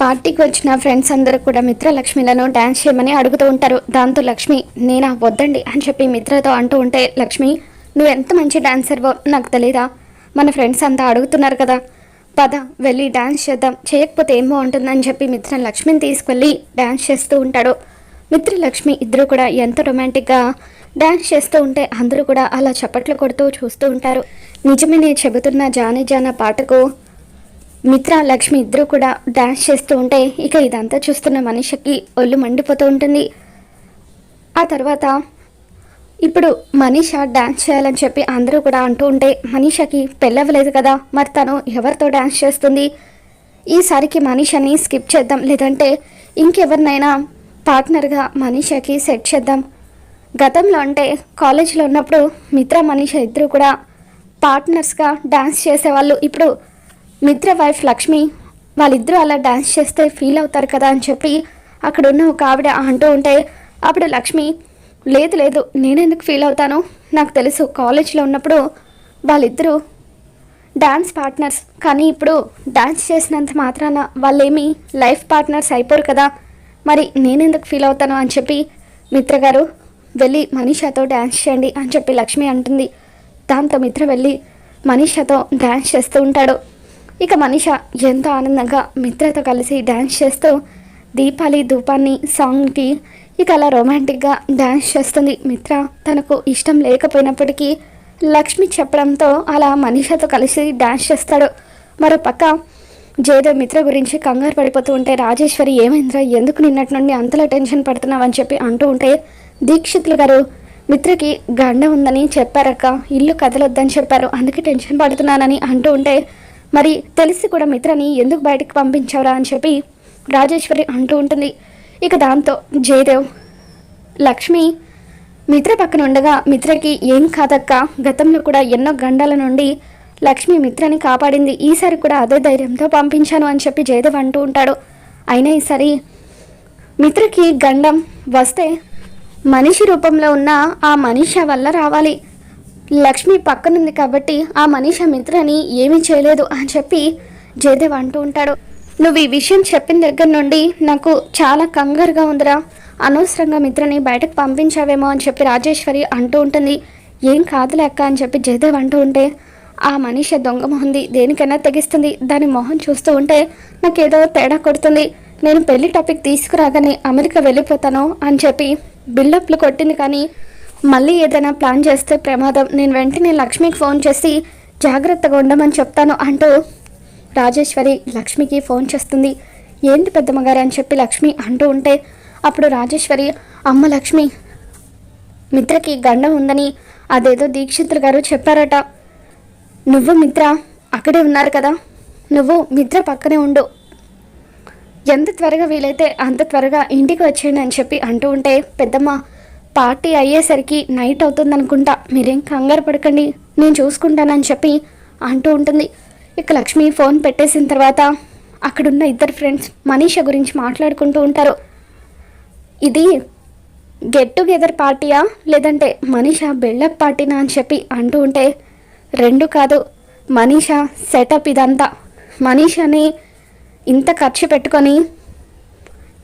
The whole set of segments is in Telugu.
పార్టీకి వచ్చిన ఫ్రెండ్స్ అందరూ కూడా మిత్ర లక్ష్మిలను డ్యాన్స్ చేయమని అడుగుతూ ఉంటారు. దాంతో లక్ష్మి నేనా వద్దండి అని చెప్పి మిత్రతో అంటూ ఉంటే లక్ష్మి నువ్వు ఎంత మంచి డాన్సర్వో నాకు తెలీదా? మన ఫ్రెండ్స్ అంతా అడుగుతున్నారు కదా. పద వెళ్ళి డ్యాన్స్ చేద్దాం. చేయకపోతే ఏమో ఉంటుందని చెప్పి మిత్ర లక్ష్మిని తీసుకెళ్ళి డ్యాన్స్ చేస్తూ ఉంటాడు. మిత్ర లక్ష్మి ఇద్దరు కూడా ఎంతో రొమాంటిక్గా డ్యాన్స్ చేస్తూ ఉంటే అందరూ కూడా అలా చప్పట్లు కొడుతూ చూస్తూ ఉంటారు. నిజమే నేను చెబుతున్న జానీ జాన పాటకు మిత్ర లక్ష్మి ఇద్దరు కూడా డాన్స్ చేస్తూ ఉంటే ఇక ఇదంతా చూస్తున్న మనిషికి ఒళ్ళు మండిపోతూ ఉంటుంది. ఆ తర్వాత ఇప్పుడు మనీష డాన్స్ చేయాలని చెప్పి అందరూ కూడా అంటూ ఉంటే మనీషకి పెళ్ళవలేదు కదా మరి తను ఎవరితో డాన్స్ చేస్తుంది? ఈసారికి మనీషని స్కిప్ చేద్దాం లేదంటే ఇంకెవరినైనా పార్ట్నర్గా మనీషకి సెట్ చేద్దాం. గతంలో అంటే కాలేజీలో ఉన్నప్పుడు మిత్ర మనీష ఇద్దరు కూడా పార్ట్నర్స్గా డాన్స్ చేసేవాళ్ళు. ఇప్పుడు మిత్ర వైఫ్ లక్ష్మి వాళ్ళిద్దరూ అలా డాన్స్ చేస్తే ఫీల్ అవుతారు కదా అని చెప్పి అక్కడ ఉన్న ఒక ఆవిడ అంటూ ఉంటే అప్పుడు లక్ష్మి లేదు లేదు నేనెందుకు ఫీల్ అవుతాను? నాకు తెలుసు కాలేజ్లో ఉన్నప్పుడు వాళ్ళిద్దరూ డాన్స్ పార్ట్నర్స్ కానీ ఇప్పుడు డాన్స్ చేసినంత మాత్రాన వాళ్ళేమి లైఫ్ పార్ట్నర్స్ అయిపోరు కదా. మరి నేనెందుకు ఫీల్ అవుతాను అని చెప్పి మిత్ర గారు వెళ్ళి మనీషాతో డ్యాన్స్ చేయండి అని చెప్పి లక్ష్మి అంటుంది. దాంతో మిత్ర వెళ్ళి మనీషాతో డ్యాన్స్ చేస్తూ ఉంటాడు. ఇక మనిష ఎంతో ఆనందంగా మిత్రతో కలిసి డ్యాన్స్ చేస్తూ దీపాలి ధూపాన్ని సాంగ్కి ఇక అలా రొమాంటిక్గా డ్యాన్స్ చేస్తుంది మిత్ర. తనకు ఇష్టం లేకపోయినప్పటికీ లక్ష్మి చెప్పడంతో అలా మనీషతో కలిసి డ్యాన్స్ చేస్తాడు. మరో పక్క జయదేవ్ మిత్ర గురించి కంగారు పడిపోతూ ఉంటే రాజేశ్వరి ఏమైందిరా? ఎందుకు నిన్నటి నుండి అంతలా టెన్షన్ పడుతున్నావని చెప్పి అంటూ ఉంటే దీక్షితులు గారు మిత్రకి గండ ఉందని చెప్పారక్క. ఇల్లు కదలొద్దని చెప్పారు. అందుకే టెన్షన్ పడుతున్నానని అంటూ ఉంటే మరి తెలిసి కూడా మిత్రని ఎందుకు బయటకు పంపించావురా అని చెప్పి రాజేశ్వరి అంటూ ఉంటుంది. ఇక దాంతో జయదేవ్ లక్ష్మి మిత్ర పక్కన ఉండగా మిత్రకి ఏం కాదక్క? గతంలో కూడా ఎన్నో గండాల నుండి లక్ష్మి మిత్రని కాపాడింది. ఈసారి కూడా అదే ధైర్యంతో పంపించాను అని చెప్పి జయదేవ్ అంటూ ఉంటాడు. అయినా ఈసారి మిత్రకి గండం వస్తే మనిషి రూపంలో ఉన్న ఆ మనిష వల్ల రావాలి. లక్ష్మి పక్కనుంది కాబట్టి ఆ మనిషి మిత్రని ఏమీ చేయలేదు అని చెప్పి జయదేవ్ అంటూ ఉంటాడు. నువ్వు ఈ విషయం చెప్పిన దగ్గర నుండి నాకు చాలా కంగారుగా ఉందిరా. అనవసరంగా మిత్రని బయటకు పంపించావేమో అని చెప్పి రాజేశ్వరి అంటూ ఉంటుంది. ఏం కాదులే అక్క అని చెప్పి జయదేవ్ అంటూ ఉంటే ఆ మనిషి దొంగ మొహంది దేనికైనా తెగిస్తుంది. దాని మొహం చూస్తూ ఉంటే నాకేదో తేడా కొడుతుంది. నేను పెళ్ళి టాపిక్ తీసుకురాగానే అమెరికా వెళ్ళిపోతాను అని చెప్పి బిల్డప్లు కొట్టింది కానీ మళ్ళీ ఏదైనా ప్లాన్ చేస్తే ప్రమాదం. నేను వెంటనే లక్ష్మికి ఫోన్ చేసి జాగ్రత్తగా ఉండమని చెప్తాను అంటూ రాజేశ్వరి లక్ష్మికి ఫోన్ చేస్తుంది. ఏంటి పెద్దమ్మగారు అని చెప్పి లక్ష్మి అంటూ ఉంటే అప్పుడు రాజేశ్వరి అమ్మ లక్ష్మి మిత్రకి గండం ఉందని అదేదో దీక్షితులు గారు చెప్పారట. నువ్వు మిత్ర అక్కడే ఉన్నారు కదా? నువ్వు మిత్ర పక్కనే ఉండు. ఎంత త్వరగా వీలైతే అంత త్వరగా ఇంటికి వచ్చేయండి అని చెప్పి అంటూ ఉంటే పెద్దమ్మ పార్టీ అయ్యేసరికి నైట్ అవుతుంది అనుకుంటా మీరేం కంగారు పడకండి. నేను చూసుకుంటానని చెప్పి అంటూ ఉంటుంది. ఇక లక్ష్మి ఫోన్ పెట్టేసిన తర్వాత అక్కడున్న ఇద్దరు ఫ్రెండ్స్ మనీష గురించి మాట్లాడుకుంటూ ఉంటారు. ఇది గెట్ టుగెదర్ పార్టీయా? లేదంటే మనీష బిల్డప్ పార్టీనా అని చెప్పి అంటూ ఉంటే రెండు కాదు. మనీష సెటప్ ఇదంతా. మనీషని ఇంత ఖర్చు పెట్టుకొని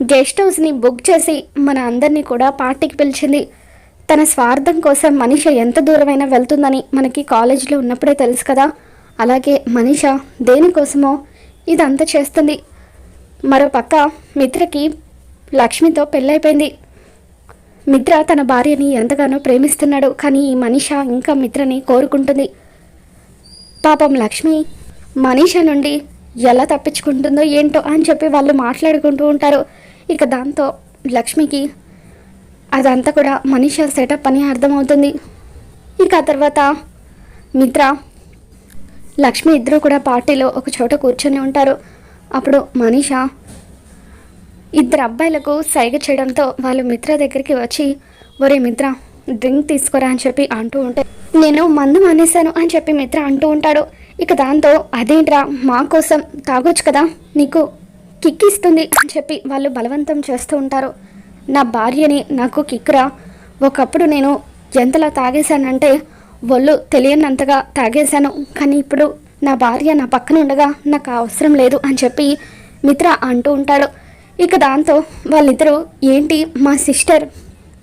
గెస్ట్ హౌస్ని బుక్ చేసి మన అందరినీ కూడా పార్టీకి పిలిచింది. తన స్వార్థం కోసం మనిష ఎంత దూరమైనా వెళ్తుందని మనకి కాలేజీలో ఉన్నప్పుడే తెలుసు కదా. అలాగే మనిష దేనికోసమో ఇదంతా చేస్తుంది. మరో పక్క మిత్రకి లక్ష్మితో పెళ్ళైపోయింది. మిత్ర తన భార్యని ఎంతగానో ప్రేమిస్తున్నాడు కానీ ఈ మనిష ఇంకా మిత్రని కోరుకుంటుంది. పాపం లక్ష్మి మనిష నుండి ఎలా తప్పించుకుంటుందో ఏంటో అని చెప్పి వాళ్ళు మాట్లాడుకుంటూ ఉంటారు. ఇక దాంతో లక్ష్మికి అదంతా కూడా మనిష సెటప్ అని అర్థమవుతుంది. ఇక ఆ తర్వాత మిత్ర లక్ష్మి ఇద్దరు కూడా పార్టీలో ఒక చోట కూర్చొని ఉంటారు. అప్పుడు మనీష ఇద్దరు అబ్బాయిలకు సైగ చేయడంతో వాళ్ళు మిత్ర దగ్గరికి వచ్చి ఒరే మిత్ర డ్రింక్ తీసుకోరా అని చెప్పి అంటూ ఉంటే నేను మందు మానేశాను అని చెప్పి మిత్ర అంటూ ఉంటాడు. ఇక దాంతో అదేంట్రా మా కోసం తాగొచ్చు కదా నీకు కిక్కిస్తుంది అని చెప్పి వాళ్ళు బలవంతం చేస్తూ ఉంటారు. నా భార్యని నాకు కిక్కురా ఒకప్పుడు నేను ఎంతలా తాగేశానంటే ఒళ్ళు తెలియనంతగా తాగేశాను. కానీ ఇప్పుడు నా భార్య నా పక్కన ఉండగా నాకు అవసరం లేదు అని చెప్పి మిత్ర అంటూ ఉంటాడు. ఇక దాంతో వాళ్ళిద్దరూ ఏంటి మా సిస్టర్?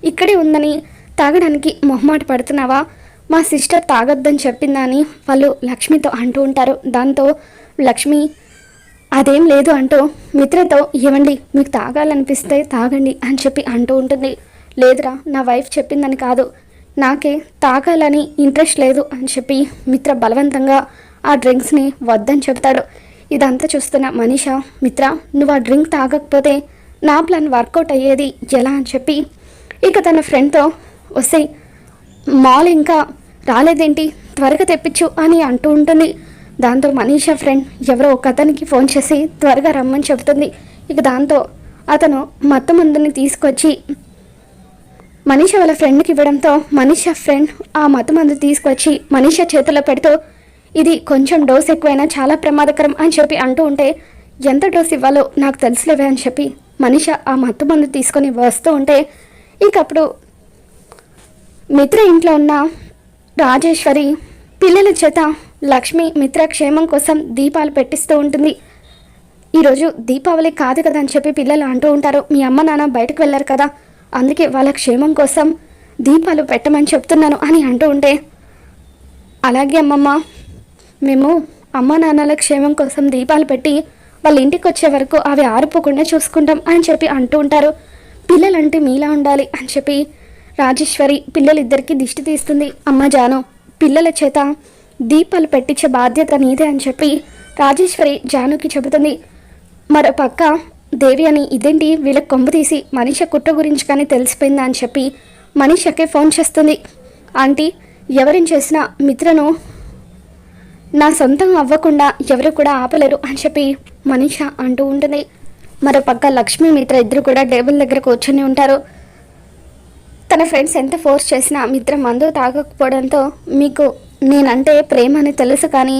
ఇక్కడే ఉందని తాగడానికి మొహమాట పడుతున్నావా? మా సిస్టర్ తాగొద్దని చెప్పిందా? అని వాళ్ళు లక్ష్మితో అంటూ ఉంటారు. దాంతో లక్ష్మి అదేం లేదు అంటూ మిత్రతో ఇవ్వండి మీకు తాగాలనిపిస్తే తాగండి అని చెప్పి అంటూ ఉంటుంది. లేదురా నా వైఫ్ చెప్పిందని కాదు. నాకే తాగాలని ఇంట్రెస్ట్ లేదు అని చెప్పి మిత్ర బలవంతంగా ఆ డ్రింక్స్ని వద్దని చెప్తాడు ఇదంతా చూస్తున్న మనీష మిత్ర నువ్వు ఆ డ్రింక్ తాగకపోతే నా ప్లాన్ వర్కౌట్ అయ్యేది ఎలా? అని చెప్పి ఇక తన ఫ్రెండ్తో వస్తే మాల్ ఇంకా రాలేదేంటి? త్వరగా తెప్పించు అని అంటూ ఉంటుంది. దాంతో మనీషా ఫ్రెండ్ ఎవరో ఒక అతనికి ఫోన్ చేసి త్వరగా రమ్మని చెబుతుంది. ఇక దాంతో అతను మత్తు మందుని తీసుకొచ్చి మనీష వాళ్ళ ఫ్రెండ్కి ఇవ్వడంతో మనీష ఫ్రెండ్ ఆ మత్తు మందు తీసుకొచ్చి మనీష చేతిలో పెడుతూ ఇది కొంచెం డోస్ ఎక్కువైనా చాలా ప్రమాదకరం అని చెప్పి అంటూ ఉంటే ఎంత డోస్ ఇవ్వాలో నాకు తెలుసులేవే అని చెప్పి మనిష ఆ మత్తు మందు తీసుకొని వస్తూ ఉంటే ఇక అప్పుడు మిత్ర ఇంట్లో ఉన్న రాజేశ్వరి పిల్లల చేత లక్ష్మి మిత్ర క్షేమం కోసం దీపాలు పెట్టిస్తూ ఉంటుంది. ఈరోజు దీపావళి కాదు కదా అని చెప్పి పిల్లలు అంటూ ఉంటారు. మీ అమ్మ నాన్న బయటకు వెళ్ళారు కదా. అందుకే వాళ్ళ క్షేమం కోసం దీపాలు పెట్టమని చెప్తున్నాను అని అంటూ ఉంటే అలాగే అమ్మమ్మ మేము అమ్మ నాన్నల క్షేమం కోసం దీపాలు పెట్టి వాళ్ళ ఇంటికి వచ్చే వరకు అవి ఆరిపోకుండా చూసుకుంటాం అని చెప్పి అంటూ ఉంటారు. పిల్లలంటే మీలా ఉండాలి అని చెప్పి రాజేశ్వరి పిల్లలిద్దరికీ దిష్టి తీస్తుంది. అమ్మ జాను పిల్లల చేత దీపాలు పెట్టించే బాధ్యత నీదే అని చెప్పి రాజేశ్వరి జానుకి చెబుతుంది. మరో పక్క దేవి అని ఇదేంటి? వీళ్ళకి కొమ్ము తీసి మనిష కుట్ర గురించి కానీ తెలిసిపోయిందా అని చెప్పి మనిషికే ఫోన్ చేస్తుంది. ఆంటీ ఎవరిని చేసినా మిత్రను నా సొంతం అవ్వకుండా ఎవరు కూడా ఆపలేరు అని చెప్పి మనీష అంటూ ఉంటుంది. మరో పక్క లక్ష్మి మిత్ర ఇద్దరు కూడా టేబుల్ దగ్గర కూర్చొని ఉంటారు. తన ఫ్రెండ్స్ ఎంత ఫోర్స్ చేసినా మిత్ర మందు తాగకపోవడంతో మీకు నేనంటే ప్రేమ అని తెలుసు కానీ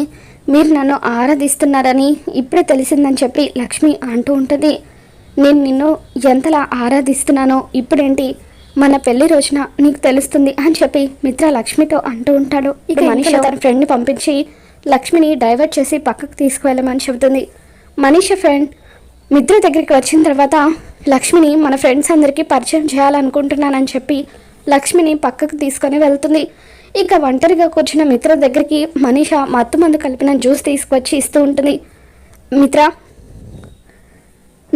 మీరు నన్ను ఆరాధిస్తున్నారని ఇప్పుడే తెలిసిందని చెప్పి లక్ష్మి అంటూ ఉంటుంది. నేను నిన్ను ఎంతలా ఆరాధిస్తున్నానో ఇప్పుడేంటి? మన పెళ్ళి రోజున నీకు తెలుస్తుంది అని చెప్పి మిత్ర లక్ష్మితో అంటూ ఉంటాడు. ఇక మనిషి తన ఫ్రెండ్ని పంపించి లక్ష్మిని డైవర్ట్ చేసి పక్కకు తీసుకువెళ్ళమని చెబుతుంది. మనీష ఫ్రెండ్ మిత్ర దగ్గరికి వచ్చిన తర్వాత లక్ష్మిని మన ఫ్రెండ్స్ అందరికీ పరిచయం చేయాలనుకుంటున్నానని చెప్పి లక్ష్మిని పక్కకు తీసుకొని వెళ్తుంది. ఇక ఒంటరిగా కూర్చున్న మిత్ర దగ్గరికి మనీష మత్తు మందు కలిపిన జ్యూస్ తీసుకొచ్చి ఇస్తూ ఉంటుంది. మిత్ర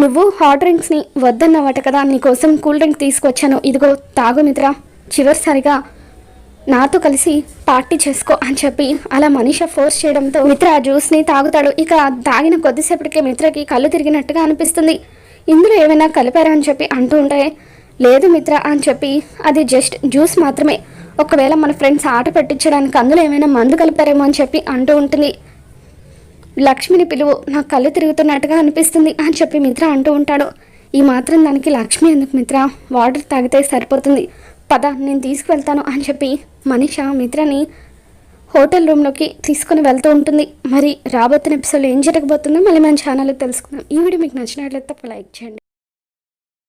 నువ్వు హాట్ డ్రింక్స్ని వద్దన్నవాట కదా నీకోసం కూల్ డ్రింక్ తీసుకొచ్చాను. ఇదిగో తాగు మిత్ర. చివరిసారిగా నాతో కలిసి పార్టీ చేసుకో అని చెప్పి అలా మనీష ఫోర్స్ చేయడంతో మిత్ర ఆ జ్యూస్ని తాగుతాడు. ఇక తాగిన కొద్దిసేపటికే మిత్రకి కళ్ళు తిరిగినట్టుగా అనిపిస్తుంది. ఇందులో ఏమైనా కలిపారా అని చెప్పి అంటూ ఉంటే లేదు మిత్ర అని చెప్పి అది జస్ట్ జ్యూస్ మాత్రమే. ఒకవేళ మన ఫ్రెండ్స్ ఆట పెట్టించడానికి అందులో ఏమైనా మందు కలిపారేమో అని చెప్పి అంటూ ఉంటుంది. లక్ష్మిని పిలువు నాకు కళ్ళు తిరుగుతున్నట్టుగా అనిపిస్తుంది అని చెప్పి మిత్ర అంటూ ఉంటాడు. ఈ మాత్రం దానికి లక్ష్మి ఎందుకు మిత్ర? వాటర్ తాగితే సరిపోతుంది. పద నేను తీసుకువెళ్తాను అని చెప్పి మనిష మిత్రని హోటల్ రూమ్లోకి తీసుకుని వెళ్తూ ఉంటుంది. మరి రాబోతున్న ఎపిసోడ్ ఏం జరగబోతుందో మళ్ళీ మన ఛానల్లో తెలుసుకుందాం. ఈ వీడియో మీకు నచ్చినట్లయితే తప్ప లైక్ చేయండి.